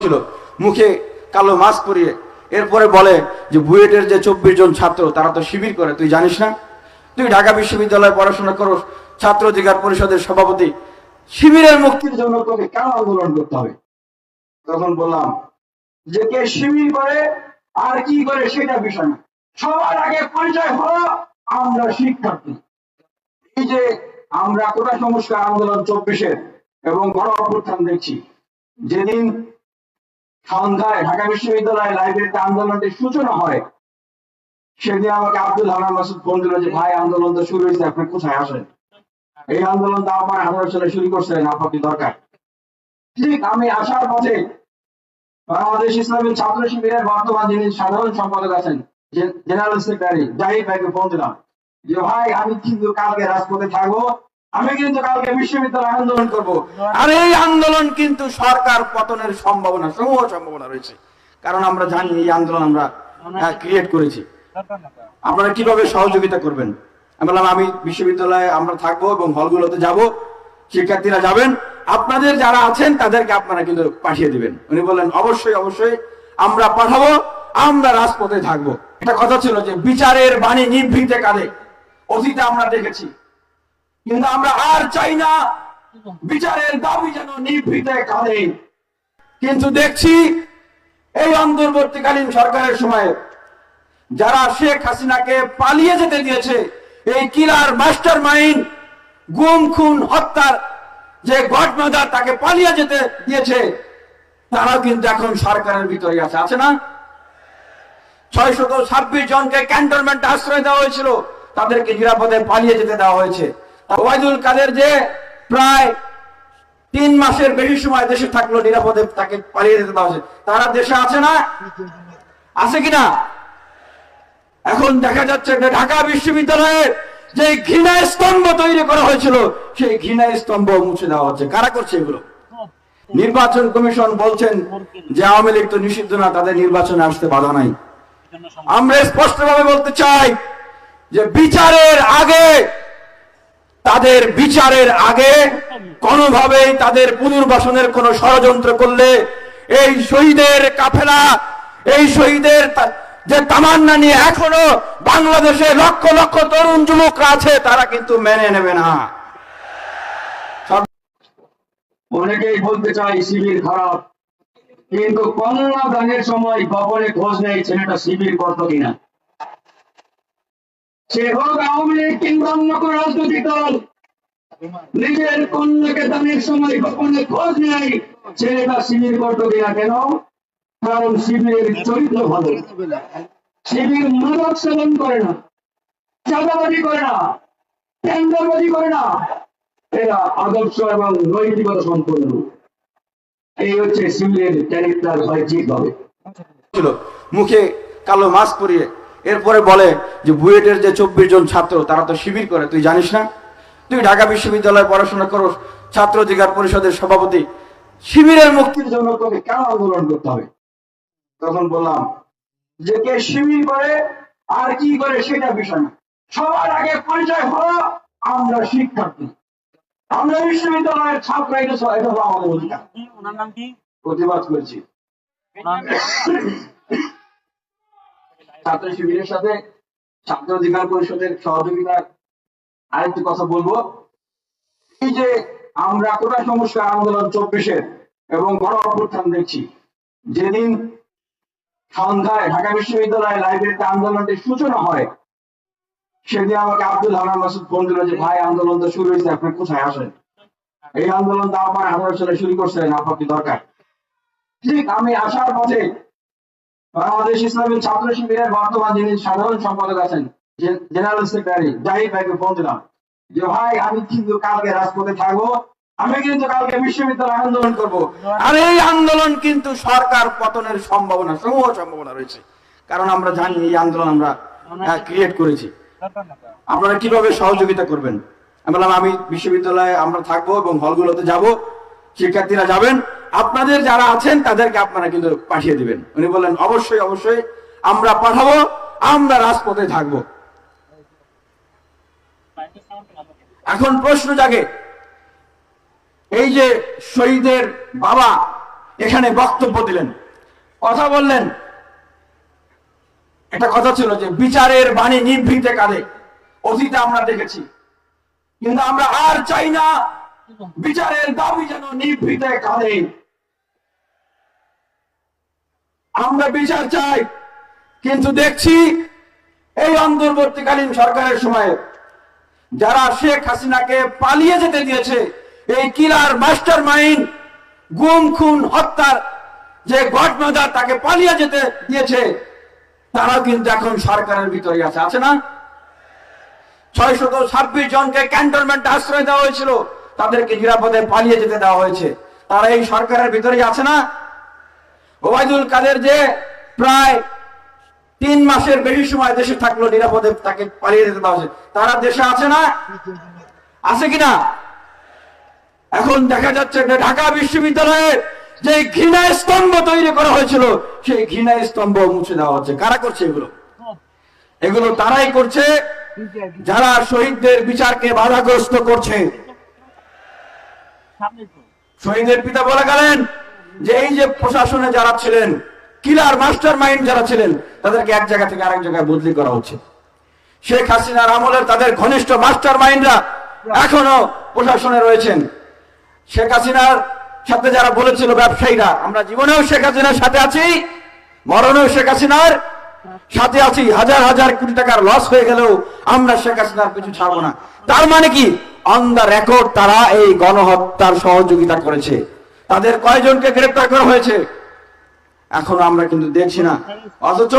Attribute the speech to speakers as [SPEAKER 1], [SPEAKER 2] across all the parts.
[SPEAKER 1] ছিল। মুখে কালো মাস্ক পরিয়ে এরপরে বলে যে, বুয়েটের যে চব্বিশ জন ছাত্র, তারা তো শিবির করে, তুই জানিস না? তুই ঢাকা বিশ্ববিদ্যালয়ে পড়াশোনা করো ছাত্র অধিকার পরিষদের সভাপতি। শিবিরের মুক্তির জন্য তোকে কেন আন্দোলন করতে হবে? তখন বললাম, যে কে শিবির করে, আর কি করে সেটা বিষয় না। সবার আগে পরিচয় হলো আমরা শিক্ষার্থী। এই যে আমরা কোটা সংস্কার আন্দোলন চব্বিশের এবং গণ অভ্যুত্থান দেখছি। যেদিন সন্ধ্যায় ঢাকা বিশ্ববিদ্যালয় লাইব্রেরিতে আন্দোলনটির সূচনা হয়। সেদিন আমাকে আব্দুল হানান মাসুদ ফোন দিল যে, ভাই, আন্দোলন তো শুরু হয়েছে, আপনি কোথায় আসেন? এই আন্দোলন তো আপনার আঠারো সালে শুরু করছিলেন আপনাকে দরকার? ঠিক আমি আসার পথে বাংলাদেশ ইসলামী ছাত্র শিবিরের বর্তমান যিনি সাধারণ সম্পাদক আছেন, জেনারেল সেক্রেটারি জাহিদ ভাইকে ফোন দিলাম। যে, ভাই, আমি কিন্তু কালকে রাজপথে থাকব আমি কিন্তু কালকে বিশ্ববিদ্যালয় আন্দোলন করব। আর এই আন্দোলন কিন্তু সরকার পতনের সম্ভাবনা, সমূহ সম্ভাবনা রয়েছে। কারণ আমরা জানি এই আন্দোলন আমরা ক্রিয়েট করেছি। আপনারা কীভাবে সহযোগিতা করবেন? আমি বললাম, আমি বিশ্ববিদ্যালয়ে আমরা থাকব এবং হলগুলোতে যাব, শিক্ষার্থীরা যাবেন। আপনাদের যারা আছেন, তাদেরকে আপনারা কিন্তু পাঠিয়ে দিবেন। উনি বললেন, অবশ্যই অবশ্যই, আমরা পাঠাবো, আমরা রাজপথে থাকব। একটা কথা ছিল যে, বিচারের বাণী নিভৃতে কাঁধে। অতীতে আমরা দেখেছি কিন্তু আমরা আর চাই না বিচারের দাবি যেন নিভৃতে কাঁধে কিন্তু দেখছি এই অন্তর্বর্তীকালীন সরকারের সময় যারা শেখ হাসিনাকে পালিয়ে যেতে দিয়েছে এই কিলার মাস্টার মাইন্ড গুম খুন হত্যার যে গডমাদার তাকে পালিয়ে যেতে দিয়েছে তারাও কিন্তু এখন সরকারের ভিতরে আছে। আছে না? ছয় শত ছাব্বিশ জনকে ক্যান্টনমেন্ট আশ্রয় দেওয়া হয়েছিল তাদেরকে নিরাপদে পালিয়ে যেতে দেওয়া হয়েছে। ওবায়দুল কাদের যে প্রায় তিন মাসের বেশি সময় দেশে থাকল, নিরাপদে তাকে পালিয়ে যেতে দেওয়া হয়েছে। তারা দেশে আছে না? আছে কিনা? এখন দেখা যাচ্ছে ঢাকা বিশ্ববিদ্যালয়ে যে ঘৃণা স্তম্ভ তৈরি করা হয়েছিল, সেই ঘৃণা স্তম্ভ মুছে দেওয়া হচ্ছে। কারা করছে এগুলো? নির্বাচন কমিশন বলছেন যে আওয়ামী লীগ তো নিষিদ্ধ না, তাদের নির্বাচনে আসতে বাধা নাই। আমরা স্পষ্টভাবে বলতে চাই যে বিচারের আগে তাদের বিচারের আগে কোনোভাবেই তাদের পুনর্বাসনের কোন ষড়যন্ত্র করলে এই শহীদের কাফেলা, এই শহীদের যে তামান্না নিয়ে এখনও বাংলাদেশে লক্ষ লক্ষ তরুণ যুবকরা আছে, তারা কিন্তু মেনে নেবে না।
[SPEAKER 2] অনেকেই বলতে চাই শিবির খারাপ। কিন্তু কন্যা দানের সময় গোপনে খোঁজ নেই, ছেলেটা শিবির করতো কিনা? সে হোক কোন নিজের কন্যাকে দানের সময় গোপনে খোঁজ নেই ছেলেটা শিবির করতো কিনা কারণ শিবিরের চরিত্র ভালো। শিবির মাদক সেবন করে না, চাঁদাবাজি করে না, টেন্ডারবাজি করে না। এরা আদর্শ এবং নৈতিকতা সম্পন্ন। এই হচ্ছে শিবিরের ক্যারেক্টার হয় ঠিকভাবে
[SPEAKER 1] ছিল। মুখে কালো মাস্ক পরিয়ে এরপরে বলে যে বুয়েটের যে চব্বিশ জন ছাত্র তারা তো শিবির করে তুই জানিস না? তুই ঢাকা বিশ্ববিদ্যালয়ে পড়াশোনা করো ছাত্র অধিকার পরিষদের সভাপতি শিবিরের মুক্তির জন্য তোকে কেন আন্দোলন করতে হবে? তখন বললাম যে কে শিবির করে আর কি করে সেটা বিষয় না। সবার আগে পরিচয় হলো আমরা শিক্ষার্থী। আমরা বিশ্ববিদ্যালয়ের ছাত্র এটা হলো আমাদের অধিকার। প্রতিবাদ করেছি। ছাত্র শিবিরের সাথে ছাত্র অধিকার পরিষদের সহযোগিতার আরেকটি কথা বলব। এই যে আমরা কোটা সংস্কার আন্দোলন চব্বিশের এবং গণ অভ্যুত্থান দেখছি, যেদিন সন্ধ্যায় ঢাকা বিশ্ববিদ্যালয় লাইব্রেরিতে আন্দোলনটির সূচনা হয়, সেদিন আমাকে আব্দুল হানান মাসুদ ফোন দিল যে, ভাই, আন্দোলন তো শুরু হয়েছে, আপনি কোথায় আসেন? এই আন্দোলন তো আপনার আঠারো সালে শুরু করছিলেন আপনাকে দরকার? ঠিক আমি আসার পথে বাংলাদেশ ইসলামী ছাত্র শিবিরের বর্তমান যিনি সাধারণ সম্পাদক আছেন জেনারেল সেক্রেটারি জাহিদ ভাইকে ফোন দিলাম। যে, ভাই, আমি কিন্তু কালকে রাজপথে থাকব। আমি কিন্তু কালকে বিশ্ববিদ্যালয় আন্দোলন করব। আর এই আন্দোলন কিন্তু সরকার পতনের সম্ভাবনা, সমূহ সম্ভাবনা রয়েছে। কারণ আমরা জানি এই আন্দোলন আমরা ক্রিয়েট করেছি। আপনারা কীভাবে সহযোগিতা করবেন? আমি বললাম, আমি বিশ্ববিদ্যালয়ে আমরা থাকব এবং হলগুলোতে যাব। শিক্ষার্থীরা যাবেন। আপনাদের যারা আছেন, তাদেরকে আপনারা কিন্তু পাঠিয়ে দিবেন। উনি বললেন, অবশ্যই অবশ্যই, আমরা পাঠাবো, আমরা রাজপথে থাকব। এখন প্রশ্ন জাগে, এই যে শহীদের বাবা এখানে বক্তব্য দিলেন, কথা বললেন, একটা কথা ছিল যে বিচারের বাণী নিভৃতে কাঁদে, অতীতে আমরা দেখেছি, কিন্তু আমরা আর চাই না বিচারের দাবি যেন নিভৃতে কাঁদে আমরা বিচার চাই, কিন্তু দেখছি এই অন্তর্বর্তীকালীন সরকারের সময় যারা শেখ হাসিনাকে পালিয়ে যেতে দিয়েছে, এই কিলার মাস্টার মাইন্ড গুম, খুন, হত্যার যে গডমাদার তাকে পালিয়ে যেতে দিয়েছে তারা কিন্তু এখন সরকারের ভিতরে আছে। আছে না? ছয় শত ছাব্বিশ জনকে ক্যান্টনমেন্ট আশ্রয় দেওয়া হয়েছিল। তাদেরকে নিরাপদে পালিয়ে যেতে দেওয়া হয়েছে। তারা এই সরকারের ভিতরেই আছে না? ওবায়দুল কাদের যে প্রায় তিন মাসের বেশি সময় দেশে থাকল, নিরাপদে তাকে পালিয়ে যেতে দেওয়া হয়েছে। তারা দেশে আছে না? আছে কিনা এখন দেখা যাচ্ছে ঢাকা বিশ্ববিদ্যালয়ের যে ঘৃণা স্তম্ভ তৈরি করা হয়েছিল, সেই ঘৃণা স্তম্ভ মুছে দেওয়া হচ্ছে। কারা করছে এগুলো? এগুলো তারাই করছে। যারা শহীদদের বিচারকে বাধাগ্রস্ত করছে শহীদের পিতা বলে গেলেন যে এই যে প্রশাসনে যারা ছিলেন কিলার মাস্টার মাইন্ড যারা ছিলেন, তাদেরকে এক জায়গা থেকে আরেক জায়গায় বদলি করা হচ্ছে। শেখ হাসিনার আমলের তাদের ঘনিষ্ঠ মাস্টার মাইন্ডরা এখনও প্রশাসনে রয়েছেন। শেখ হাসিনার সাথে যারা বলেছিল ব্যবসায়ীরা, আমরা জীবনেও শেখ হাসিনার সাথে আছি, মরণেও শেখ হাসিনার সাথে আছি। হাজার হাজার কোটি টাকার লস হয়ে গেলেও আমরা শেখ হাসিনার কিছু ছাড়বো না। তার মানে কি? অন দ্য রেকর্ড তারা এই গণহত্যার সহযোগিতা করেছে। তাদের কয়জনকে গ্রেপ্তার করা হয়েছে? এখনও আমরা কিন্তু দেখছি না। অথচ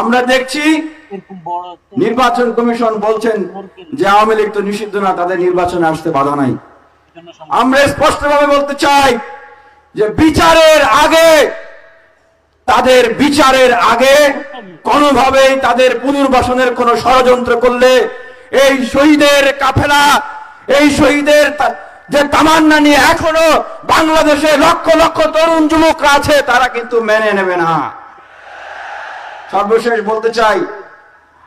[SPEAKER 1] আমরা দেখছি নির্বাচন কমিশন বলছেন যে আওয়ামী লীগ তো নিষিদ্ধ না, তাদের নির্বাচনে আসতে বাধা নাই। আমরা স্পষ্টভাবে বলতে চাই যে বিচারের আগে, তাদের বিচারের আগে কোনোভাবেই তাদের পুনর্বাসনের কোন ষড়যন্ত্র করলে এই শহীদের কাফেলা এই শহীদের যে তামান্না নিয়ে এখনও বাংলাদেশে লক্ষ লক্ষ তরুণ যুবকরা আছে, তারা কিন্তু মেনে নেবে না। সর্বশেষ বলতে চাই,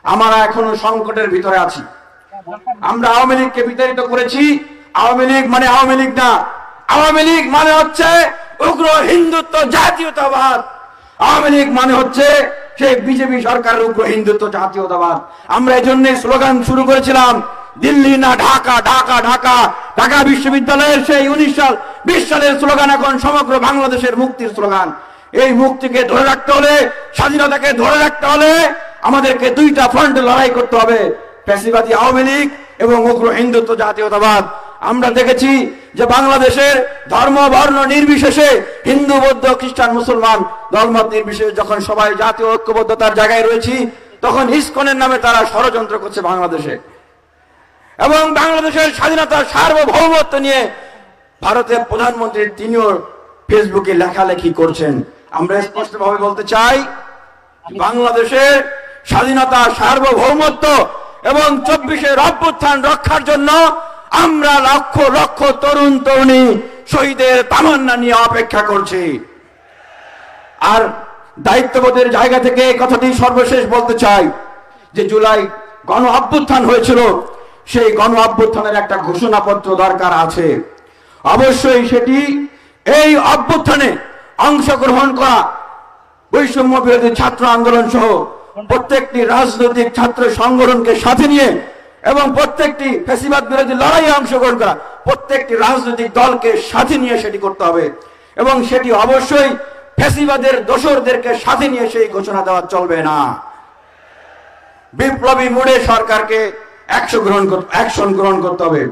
[SPEAKER 1] আমরা এখনও সংকটের ভিতরে আছি। আমরা আওয়ামী লীগকে বিতাড়িত করেছি। আওয়ামী লীগ মানে আওয়ামী লীগ না। আওয়ামী লীগ মানে হচ্ছে উগ্র হিন্দুত্ব জাতীয়তাবাদ। আওয়ামী লীগ মানে হচ্ছে সেই বিজেপি সরকারের উগ্র হিন্দুত্ব জাতীয়তাবাদ। আমরা এই জন্য স্লোগান শুরু করেছিলাম দিল্লি না ঢাকা ঢাকা ঢাকা। ঢাকা বিশ্ববিদ্যালয়ের সেই উনিশ সাল, বিশ সালের স্লোগান এখন সমগ্র বাংলাদেশের মুক্তির স্লোগান। এই মুক্তিকে ধরে রাখতে হলে, স্বাধীনতাকে ধরে রাখতে হলে আমাদেরকে দুইটা ফ্রন্টে লড়াই করতে হবে। ফ্যাসিবাদী আওয়ামী লীগ এবং উগ্র হিন্দুত্ব জাতীয়তাবাদ। আমরা দেখেছি যে বাংলাদেশের ধর্ম, বর্ণ নির্বিশেষে হিন্দু, বৌদ্ধ, খ্রিস্টান, মুসলমান ধর্মত নির্বিশেষে যখন সবাই জাতীয় ঐক্যবদ্ধতার জায়গায় রয়েছি, তখন ইস্কনের নামে তারা ষড়যন্ত্র করছে বাংলাদেশে। এবং বাংলাদেশের স্বাধীনতার সার্বভৌমত্ব নিয়ে ভারতের প্রধানমন্ত্রী তিনিও ফেসবুকে লেখালেখি করছেন। আমরা স্পষ্টভাবে বলতে চাই, বাংলাদেশের স্বাধীনতা, সার্বভৌমত্ব এবং চব্বিশের অভ্যুত্থান রক্ষার জন্য আমরা লক্ষ লক্ষ তরুণ তরুণী শহীদের তামান্না নিয়ে অপেক্ষা করছি। আর দায়িত্ববোধের জায়গা থেকে কথাটি সর্বশেষ বলতে চাই যে জুলাই গণ অভ্যুত্থান হয়েছিল সেই গণ অভ্যুত্থানের একটা ঘোষণাপত্র দরকার আছে। অবশ্যই সেটি এই অভ্যুত্থানে অংশগ্রহণ করা বৈষম্য বিরোধী ছাত্র আন্দোলন সহ প্রত্যেকটি রাজনৈতিক ছাত্র সংগঠনকে সাথে নিয়ে এবং প্রত্যেকটি ফেসিবাদ বিরোধী লড়াইয়ে অংশগ্রহণ করা প্রত্যেকটি রাজনৈতিক দলকে সাথে নিয়ে সেটি করতে হবে এবং সেটি অবশ্যই ফেসিবাদের দোসরদেরকে সাথে নিয়ে সেই ঘোষণা দেওয়া চলবে না। বিপ্লবী মোড়ে সরকারকে অ্যাকশন গ্রহণ অ্যাকশন গ্রহণ করতে হবে।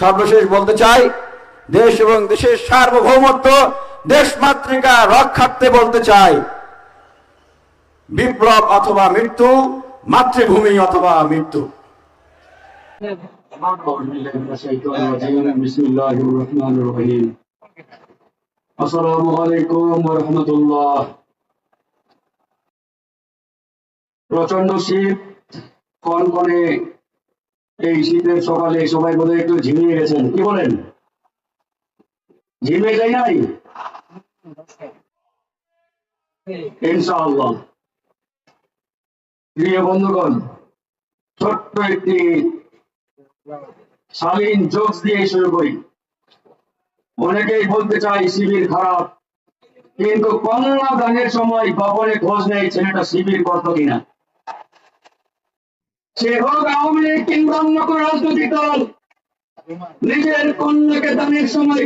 [SPEAKER 1] সর্বশেষ বলতে চাই, দেশ এবং দেশের সার্বভৌমত্ব দেশ মাতৃকা রক্ষার্থে বলতে চাই, বিপ্লব অথবা মৃত্যু, মাতৃভূমি অথবা মৃত্যু।
[SPEAKER 2] আসসালামু আলাইকুম রহমতুল্লাহ প্রচণ্ড শীত, কনকনে এই শীতের সকালে সবাই বোধহয় একটু ঝিমিয়ে গেছেন। কি বলেন? ঝিমিয়ে যাই নাই? প্রিয় বন্ধুগণ, ছোট্ট একটি শালীন জোকস দিয়ে শুরু করি। অনেকেই বলতে চাই শিবির খারাপ। কিন্তু কন্যা দানের সময় গোপনে খোঁজ নেই ছেলেটা শিবির করতো কিনা। সে নিজের সময়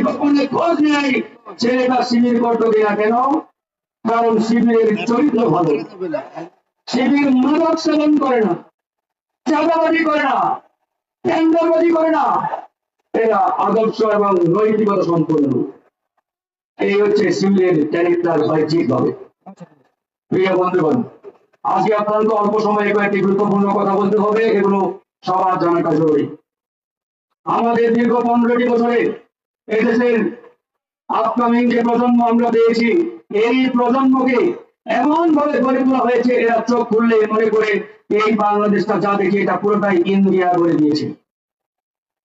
[SPEAKER 2] শিবির করতো সেবন করে না, চাঁদাবাজি করে না, টেন্ডারবাজি করে না। এরা আদর্শ এবং নৈতিকতা সম্পূর্ণ এই হচ্ছে শিবিরের ক্যারেক্টার হয় ঠিকভাবে প্রিয় বন্ধুগণ আজকে অত্যন্ত অল্প সময়ে কয়েকটি গুরুত্বপূর্ণ কথা বলতে হবে, এগুলো সবার জানাটা জরুরি আমাদের দীর্ঘ পনেরোটি বছরে এদেশের আপকামিং যে প্রজন্ম আমরা পেয়েছি, এই প্রজন্মকে এমন ভাবে গড়ে তোলা হয়েছে, এরা চোখ খুললে মনে করে এই বাংলাদেশটা যা দেখি এটা পুরোটাই ইন্ডিয়া গড়ে দিয়েছে।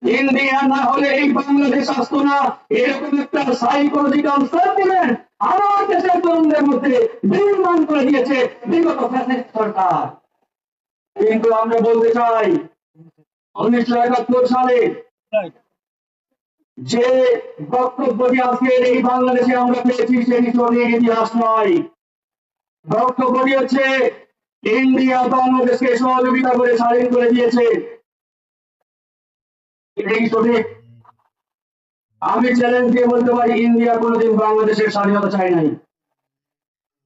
[SPEAKER 2] ইন্ডিয়া না হলে এই বাংলাদেশ আসতো না, এরকম একটা সাইকোলজিক্যাল সার্টিফিকেট আমার দেশের তরুণদের মধ্যে। করে দিয়েছে বিগত সরকার। কিন্তু আমরা বলতে চাই, উনিশশো একাত্তর সালে যে বক্তব্যটি আজকের এই বাংলাদেশে আমরা পেয়েছি সেটি সঠিক ইতিহাস নয়। বক্তব্যটি হচ্ছে, ইন্ডিয়া বাংলাদেশকে সহযোগিতা করে স্বাধীন করে দিয়েছে। আমি চ্যালেঞ্জ দিয়ে বলতে পারি, ইন্ডিয়া কোনোদিন বাংলাদেশের স্বাধীনতা চায় নাই।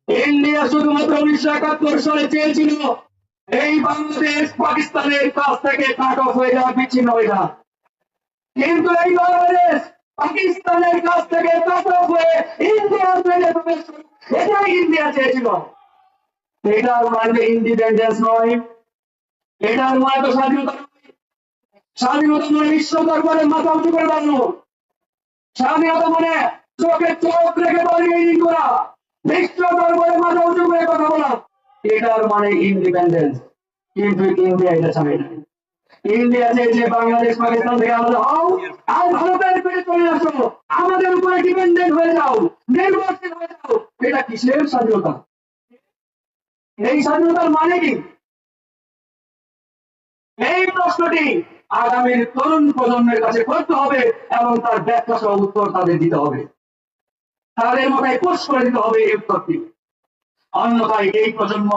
[SPEAKER 2] ইন্ডিয়া শুধুমাত্র উনিশশো একাত্তর সালে চেয়েছিল, এই বাংলাদেশ পাকিস্তানের কাছ থেকে কাট অফ হয়ে যাওয়া, বিচ্ছিন্ন হয়ে যাওয়া। কিন্তু এই বাংলাদেশ পাকিস্তানের কাছ থেকে কাট অফ হয়ে ইন্ডিয়ার প্লেনে প্রবেশ এটাই ইন্ডিয়া চেয়েছিল। এটার মানে ইন্ডিপেন্ডেন্স নয়, এটার মানে তো স্বাধীনতা স্বাধীনতা মানে বিশ্ব দরবারে মাথা উঁচু করে দাঁড়ানো স্বাধীনতা মানে চোখে চোখ রেখে বার্গেনিং মানে এটা আমাদের উপরে ডিপেন্ডেন্ট হয়ে যাও, নির্ভরশীল হয়ে যাও। এটা কিসের স্বাধীনতা? এই স্বাধীনতার মানে কি? এই প্রশ্নটি আগামীর তরুণ প্রজন্মের কাছে করতে হবে এবং তার ব্যাখ্যা সহ উত্তর তাদের দিতে হবে। তাদের মাথায় পোষ করে দিতে হবে এই উত্তরটি। অন্যথায় এই প্রজন্ম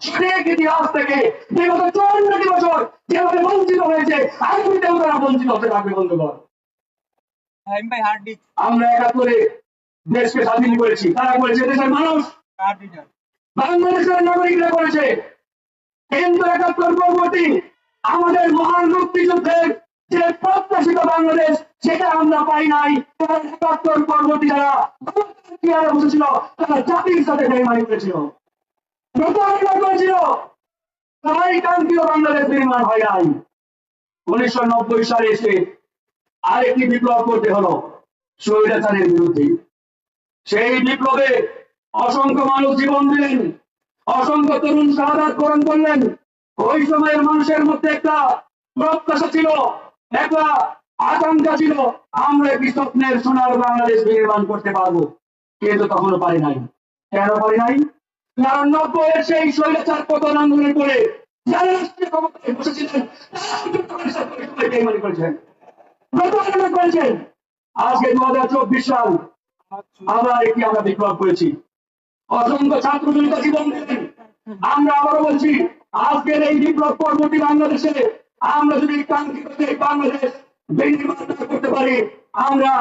[SPEAKER 2] সঠিক ইতিহাস থেকে বিগত চুয়ান্নটি বছর যেভাবে বঞ্চিত হয়েছে আগামীতেও তারা বঞ্চিত হতে থাকবে বন্ধুগণ। আমরা একাত্তরে দেশকে স্বাধীন করেছি। তারা করেছে? দেশের মানুষ। বাংলাদেশের নাগরিকরা করেছে। কিন্তু একাত্তর পরবর্তী আমাদের মহান মুক্তিযুদ্ধের যে প্রত্যাশিত বাংলাদেশ, সেটা আমরা পাই নাই। একাত্তর পরবর্তী যারা বসেছিল, তারা জাতির সাথে বেইমানি করেছিল। সেই বিপ্লবে অসংখ্য মানুষ জীবন দিলেন, অসংখ্য তরুণ শাহাদাত বরণ করলেন। ওই সময়ের মানুষের মধ্যে একটা প্রত্যাশা ছিল একটা আকাঙ্ক্ষা ছিল, আমরা একটি স্বপ্নের সোনার বাংলাদেশ নির্মাণ করতে পারব। কিন্তু তখনও পারি নাই। কেন পারি নাই? কারণ নব্বইয়ের সেই স্বৈরাচার পতন আন্দোলন করে যারা রাষ্ট্রীয় ক্ষমতায় বসেছিলেন তারা কিন্তু কংগ্রেসের পক্ষে সবাই বেইমানি করেছেন। করেছেন আজকে চব্বিশ সাল আবার আমরা আমরা আবারও বলছি, আজকের এই বিপ্লব পরবর্তী বাংলাদেশে আমরা যদি কাঙ্ক্ষিত এই বাংলাদেশ বিনির্মাণ করতে পারি, আমরা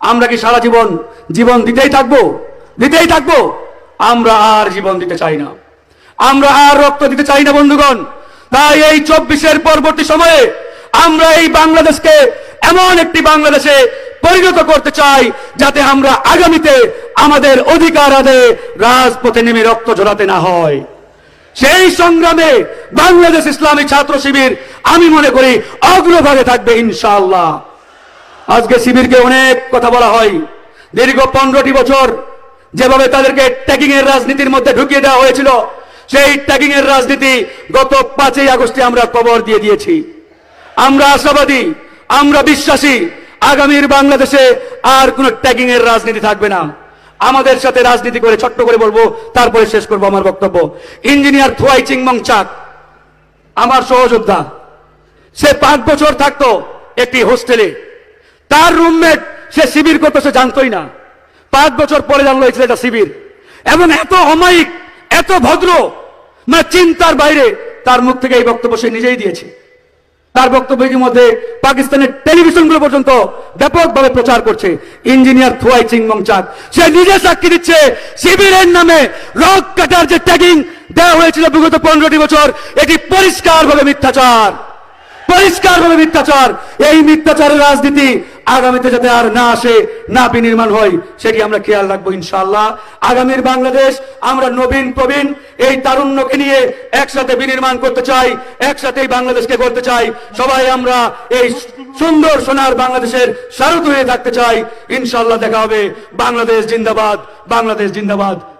[SPEAKER 3] আমরা কি সারা জীবন জীবন দিতেই থাকব? দিতেই থাকব? আমরা আর জীবন দিতে চাই না। আমরা আর রক্ত দিতে চাই না, বন্ধুগণ। তাই এই চব্বিশের পরবর্তী সময়ে আমরা এই বাংলাদেশকে এমন একটি বাংলাদেশে পরিণত করতে চাই যাতে আমরা আগামীতে আমাদের অধিকার আদায়ে রাজপথে নেমে রক্ত ঝরাতে না হয়। সেই সংগ্রামে বাংলাদেশ ইসলামী ছাত্র শিবির, আমি মনে করি, অগ্রভাগে থাকবে ইনশাআল্লাহ। আজকে শিবিরকে অনেক কথা বলা হয়। দীর্ঘ পনেরোটি বছর যেভাবে তাদেরকে ট্যাগিং এর রাজনীতির মধ্যে ঢুকিয়ে দেওয়া হয়েছিল, সেই ট্যাগিং এর রাজনীতি গত পাঁচই আগস্টে আমরা কবর দিয়ে দিয়েছি। আমরা আশাবাদী আমরা বিশ্বাসী, আগামীর বাংলাদেশে আর কোন ট্যাগিং এর রাজনীতি থাকবে না।
[SPEAKER 2] আমাদের সাথে রাজনীতি করে ছোট্ট করে বলব, তারপরে শেষ করব আমার বক্তব্য। ইঞ্জিনিয়ার থুয়াই চিংমং চাক, আমার সহযোদ্ধা। সে পাঁচ বছর থাকতো একটি হোস্টেলে। তার রুমমেট সে শিবির করতো, সে জানতোই না। পাঁচ বছর পরে জানলো এই ছেলেটা শিবির। এবং এত অমায়িক, এত ভদ্র মানে চিন্তার বাইরে তার মুখ থেকে এই বক্তব্য সে নিজেই দিয়েছে। তার বক্তব্যের মধ্যে পাকিস্তানের টেলিভিশনগুলো পর্যন্ত ব্যাপকভাবে প্রচার করছে। ইঞ্জিনিয়ার থুয়াই চিংমং চাঁদ সে নিজে সাক্ষী দিচ্ছে শিবিরের নামে রক কাটার যে ট্যাগিং দেওয়া হয়েছিল বিগত পনেরোটি বছর, এটি পরিষ্কারভাবে মিথ্যাচার। পরিষ্কারভাবে মিথ্যাচার। এই মিথ্যাচারের রাজনীতি আগামীতে যাতে আর না আসে, না বিনির্মাণ হয়, সেটি আমরা খেয়াল রাখব ইনশাল্লাহ আগামীর বাংলাদেশ, আমরা নবীন প্রবীণ, এই তারুণ্যকে নিয়ে একসাথে বিনির্মাণ করতে চাই একসাথে বাংলাদেশকে করতে চাই। সবাই আমরা এই সুন্দর সোনার বাংলাদেশের সারথ হয়ে থাকতে চাই। ইনশাল্লাহ দেখা হবে। বাংলাদেশ জিন্দাবাদ বাংলাদেশ জিন্দাবাদ।